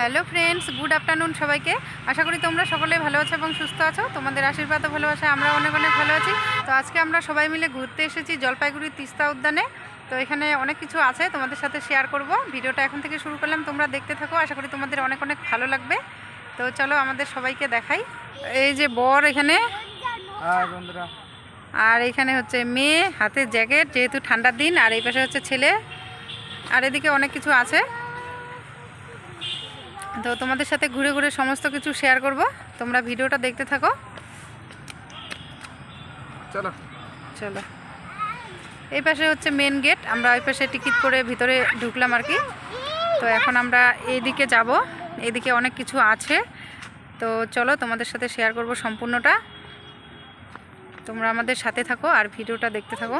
Hello friends good afternoon সবাইকে। আশা করি তোমরা সকলে ভালো আছো এবং সুস্থ আছো। তোমাদের আশীর্বাদ ও ভালোবাসায় আমরা অনেক অনেক ভালো আছি। তো আজকে আমরা সবাই মিলে ঘুরতে এসেছি জলপাইগুড়ির তিস্তা উদ্যানে। তো এখানে অনেক কিছু আছে তোমাদের সাথে শেয়ার করব। ভিডিওটা এখন থেকে শুরু করলাম তোমরা দেখতে থাকো। আশা করি তোমাদের অনেক অনেক ভালো লাগবে। তো চলো আমাদের সবাইকে দেখাই। এই যে বর এখানে। আর এখানে হচ্ছে মেয়ে হাতে জ্যাকেট যেহেতু ঠান্ডার দিন আর এই পাশে হচ্ছে ছেলে। আর এদিকে অনেক কিছু আছে। তো তোমাদের সাথে ঘুরে ঘুরে সমস্ত কিছু শেয়ার করব। তোমরা ভিডিওটা দেখতে থাকো। চলো। চলো। এই পাশে হচ্ছে মেন গেট আমরা ওই পাশে টিকিট করে ভিতরে ঢুকলাম আর কি। তো এখন আমরা এইদিকে যাব। এইদিকে অনেক কিছু আছে। তো চলো তোমাদের সাথে শেয়ার করব সম্পূর্ণটা। তোমরা আমাদের সাথে থাকো আর ভিডিওটা দেখতে থাকো।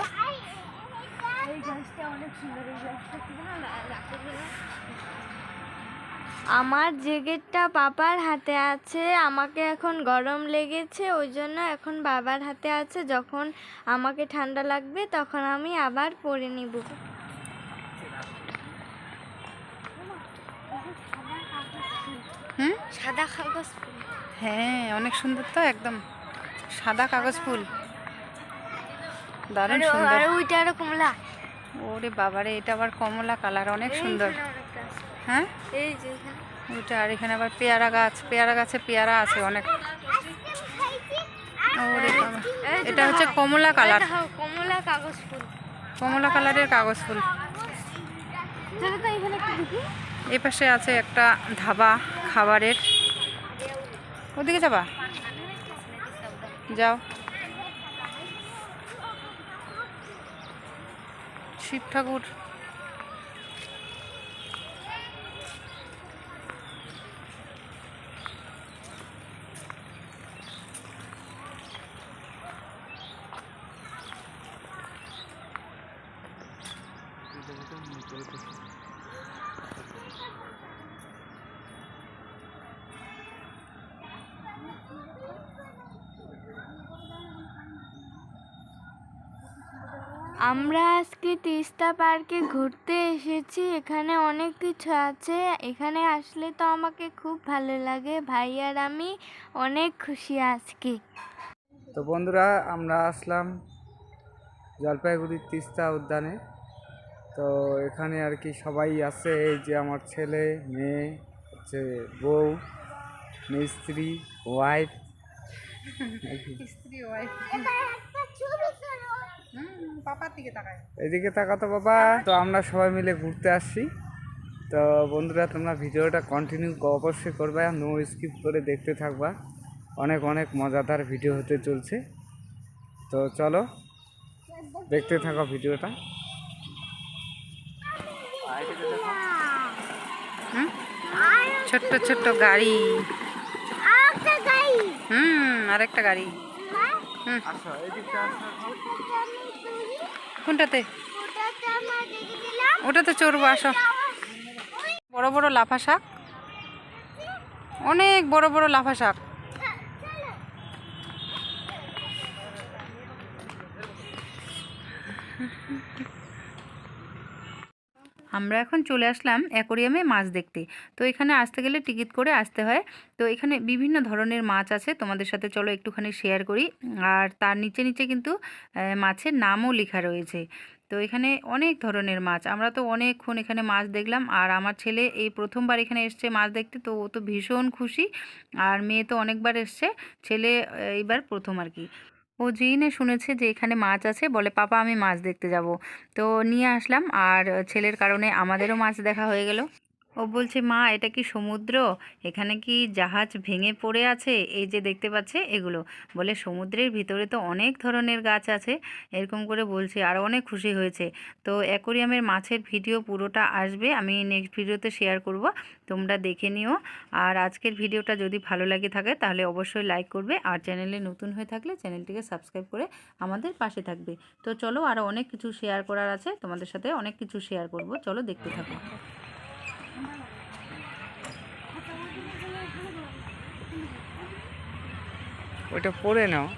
আমার জ্যাকেটটা বাবার হাতে আছে আমাকে এখন গরম লেগেছে ওই জন্য এখন বাবার হাতে আছে। যখন আমাকে ঠান্ডা লাগবে তখন আমি আবার পরে নিব। সাদা কাগজ ফুল। হ্যাঁ অনেক সুন্দর তো একদম। সাদা কাগজ ফুল। দারুণ সুন্দর। ওইটা আরও কমলা। ওরে বাবারে এটা আবার কমলা কালার অনেক সুন্দর। হ্যাঁ? এই যে। ওইটা আর এখানে আবার পেয়ারা গাছ পেয়ারা গাছে পেয়ারা আছে অনেক। এটা হচ্ছে কমলা কালার। কমলা কাগজ ফুল। কমলা কালারের কাগজ ফুল। এই পাশে আছে একটা ধাবা খাবারের। ওদিকে যাবা? যাও। শিব ঠাকুর। আমরা আজকে তিস্তা পার্কে ঘুরতে এসেছি এখানে অনেক কিছু আছে। এখানে আসলে তো আমাকে খুব ভালো লাগে ভাই আর আমি অনেক খুশি আজকে। তো বন্ধুরা আমরা আসলাম জলপাইগুড়ির তিস্তা উদ্যানে। তো এখানে আর কি সবাই আছে এই যে আমার ছেলে মেয়ে হচ্ছে বউ মিস্ত্রি ওয়াইফ স্ত্রী ওয়াইফ এদিকে তাকাতো বাবা। তো আমরা সবাই মিলে ঘুরতে আসছি। তো বন্ধুরা তোমরা ভিডিওটা কন্টিনিউ অবশ্যই করবে নো স্কিপ করে দেখতে থাকবা। অনেক অনেক মজাদার ভিডিও হতে চলছে। তো চলো দেখতে থাকো ভিডিওটা। হুম? ছোট্ট ছোট্ট গাড়ি। হুম আরেকটা গাড়ি। কোনটাতে? ওটাতে চড়বো আসো। বড় বড় লাফা শাক। অনেক বড় বড় লাফা শাক। আমরা এখন চলে আসলাম অ্যাকোরিয়ামে মাছ দেখতে। তো এখানে আসতে গেলে টিকিট করে আসতে হয়। তো এখানে বিভিন্ন ধরনের মাছ আছে, তোমাদের সাথে চলো একটুখানি শেয়ার করি। আর তার নিচে নিচে কিন্তু মাছের নামও লেখা রয়েছে। তো এখানে অনেক ধরনের মাছ। আমরা তো অনেকক্ষণ এখানে মাছ দেখলাম। আর আমার ছেলে এই প্রথমবার এখানে এসছে মাছ দেখতে, তো ও তো ভীষণ খুশি। আর মেয়ে তো অনেকবার এসছে। ছেলে এইবার প্রথম আর কি। ও জিনে শুনেছে যে এখানে মাছ আছে, বলে, পাপা, আমি মাছ দেখতে যাব। তো নিয়ে আসলাম, আর ছেলের কারণে আমাদেরও মাছ দেখা হয়ে গেল। ও বলছে, মা, এটা কি সমুদ্র? এখানে কি জাহাজ ভেঙে পড়ে আছে? এই যে দেখতে পাচ্ছে এগুলো। বলে, সমুদ্রের ভিতরে তো অনেক ধরনের গাছ আছে। এরকম করে বলছে, আর অনেক খুশি হয়েছে। তো অ্যাকোরিয়ামের মাছের ভিডিও পুরোটা আসবে, আমি নেক্সট ভিডিওতে শেয়ার করব, তোমরা দেখে নিও। আর আজকের ভিডিওটা যদি ভালো লাগে থাকে, তাহলে অবশ্যই লাইক করবে। আর চ্যানেলে নতুন হয়ে থাকলে চ্যানেলটিকে সাবস্ক্রাইব করে আমাদের পাশে থাকবে। তো চলো আরও অনেক কিছু শেয়ার করার আছে। তোমাদের সাথে অনেক কিছু শেয়ার করব। চলো, দেখতে থাকো। ওইটা পরে নাও।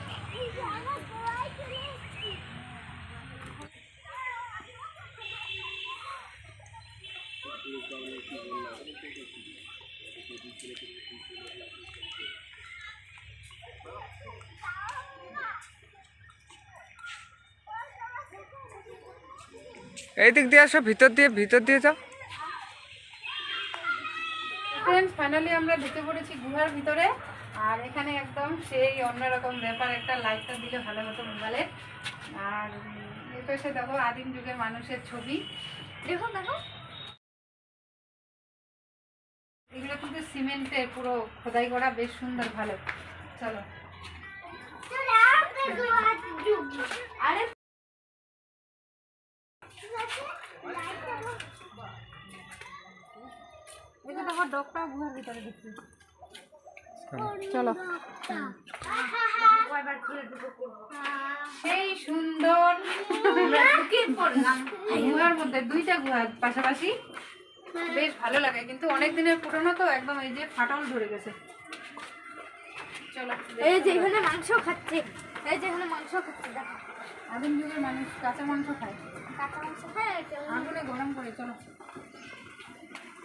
এই দিক দিয়ে আসো, ভিতর দিয়ে ভিতর দিয়ে যাও। ফাইনালি আমরা ঢুকে পড়েছি গুহার ভিতরে। আর এখানে একদম সেই অন্যরকম ব্যাপার, একটা লাইটটা দিলে ভালো হতো মোবাইলে। আর এই পাশে দেখো আদিম যুগের মানুষের ছবি। দেখো দেখো। এগুলো কিন্তু সিমেন্টের পুরো খোদাই করা, বেশ সুন্দর, ভালো। চলো। আরে দেখো ডকটা ভিতরে ঢুকছে। চলো। সেই সুন্দর। গুহার মধ্যে দুইটা গুহা পাশাপাশি। বেশ ভালো লাগে কিন্তু অনেক দিনের পুরনো তো একদম এই যে ফাটল ধরে গেছে। চলো এই যে এখানে মাংস খাচ্ছে। এই যে এখানে মাংস খাচ্ছে দেখো। আদিম যুগের মানুষ কাঁচা মাংস খায়। কাঁচা মাংস খায় আগুনে গরম করে চলো।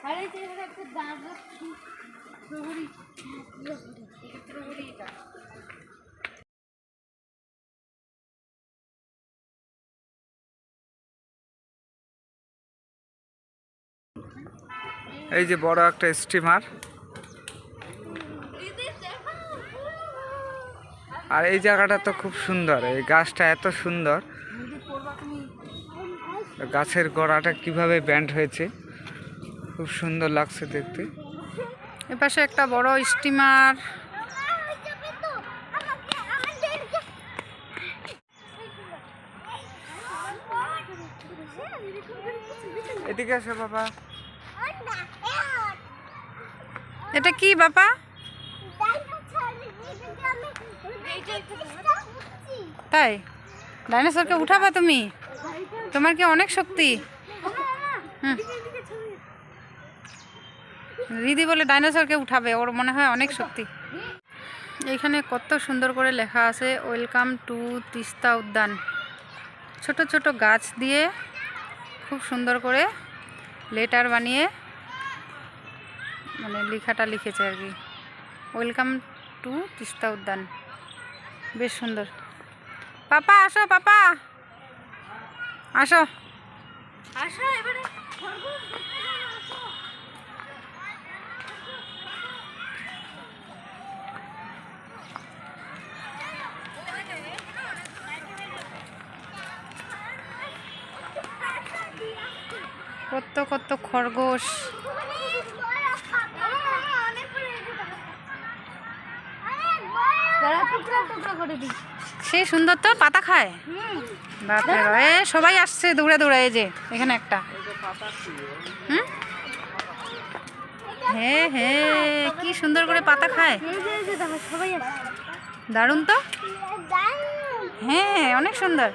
আরে এই যে এখানে একটা দাঁড় এই যে বড় একটা স্টিমার। আর এই জায়গাটা তো খুব সুন্দর, এই গাছটা এত সুন্দর। গাছের গোড়াটা কীভাবে ব্যান্ড হয়েছে, খুব সুন্দর লাগছে দেখতে। এপাশে একটা বড় স্টিমার। এদিকে আসো বাবা। এটা কি বাবা? তাই? ডাইনোসরকে উঠাবা তুমি? তোমার কি অনেক শক্তি? হুম। দিদি বলে ডাইনোসরকে উঠাবে, ওর মনে হয় অনেক শক্তি। এখানে কত সুন্দর করে লেখা আছে ওয়েলকাম টু তিস্তা উদ্যান। ছোট ছোট গাছ দিয়ে খুব সুন্দর করে লেটার বানিয়ে মানে লেখাটা লিখেছে আর কি। ওয়েলকাম টু তিস্তা উদ্যান। বেশ সুন্দর। পাপা, আসো পাপা। আসো। আসো, এবারে খরগোশ দেখতে যাও, আসো। কত কত খরগোশ। সেই সুন্দর তো পাতা খায়? বাপরে সবাই আসছে দৌড়ে দৌড়ে এই যে এখানে একটা। হুম? হ্যাঁ হ্যাঁ কি সুন্দর করে পাতা খায়। দারুণ তো? হ্যাঁ অনেক সুন্দর।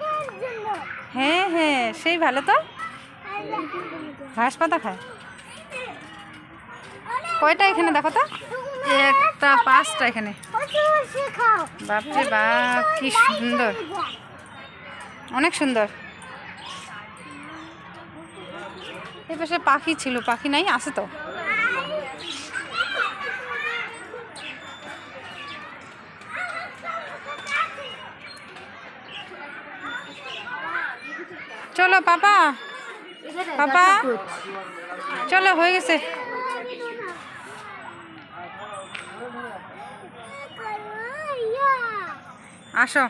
হ্যাঁ হ্যাঁ সেই ভালো তো? ঘাস পাতা খায়? কয়টা এখানে দেখো তো? একটা, পাঁচটা এখানে। বাপরে বাপ কি সুন্দর। অনেক সুন্দর। এই পাশে পাখি ছিল, পাখি নাই, আছে তো। চলো, পাপা। পাপা চলো হয়ে গেছে। আসো।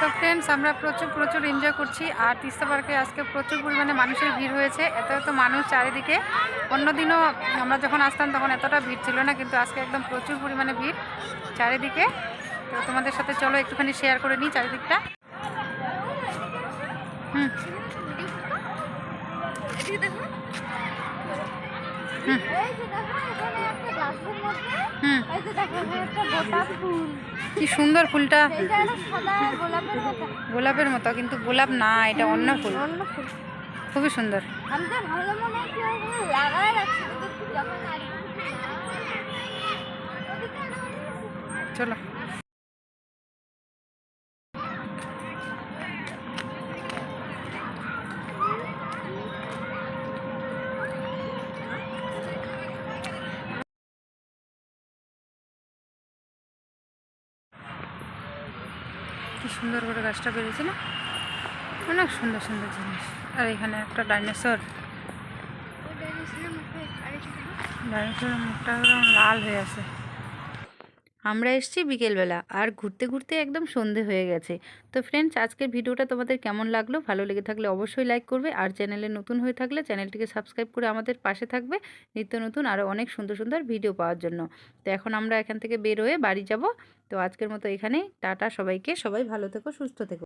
তো ফ্রেন্ডস আমরা প্রচুর প্রচুর এনজয় করছি। আর তিস্তা পার্কে আজকে প্রচুর পরিমাণে মানুষের ভিড় হয়েছে। এত এত মানুষ চারিদিকে। অন্যদিনও আমরা যখন আসতাম তখন এতটা ভিড় ছিল না কিন্তু আজকে একদম প্রচুর পরিমাণে ভিড় চারিদিকে। তো তোমাদের সাথে চলো একটুখানি শেয়ার করে নিই চারিদিকটা। হুম। কি সুন্দর ফুলটা। গোলাপের মতো। কিন্তু গোলাপ না এটা অন্য ফুল। খুবই সুন্দর। আমি কি সুন্দর করে গাছটা বেরিয়েছে না? অনেক সুন্দর সুন্দর জিনিস। আর এখানে একটা ডাইনোসর। ডাইনোসরের মুখটা একদম লাল হয়ে আছে। আমরা এসেছি বিকেলবেলা, আর ঘুরতে ঘুরতে একদম সন্ধে হয়ে গেছে। তো ফ্রেন্ডস আজকের ভিডিওটা তোমাদের কেমন লাগল? ভালো লেগে থাকলে অবশ্যই লাইক করবে, আর চ্যানেলে নতুন হয়ে থাকলে চ্যানেলটিকে সাবস্ক্রাইব করে আমাদের পাশে থাকবে নিত্য নতুন আরও অনেক সুন্দর সুন্দর ভিডিও পাওয়ার জন্য। তো এখন আমরা এখান থেকে বের হয়ে বাড়ি যাব। তো আজকের মতো এখানে টাটা সবাইকে। সবাই ভালো থেকো সুস্থ থেকো।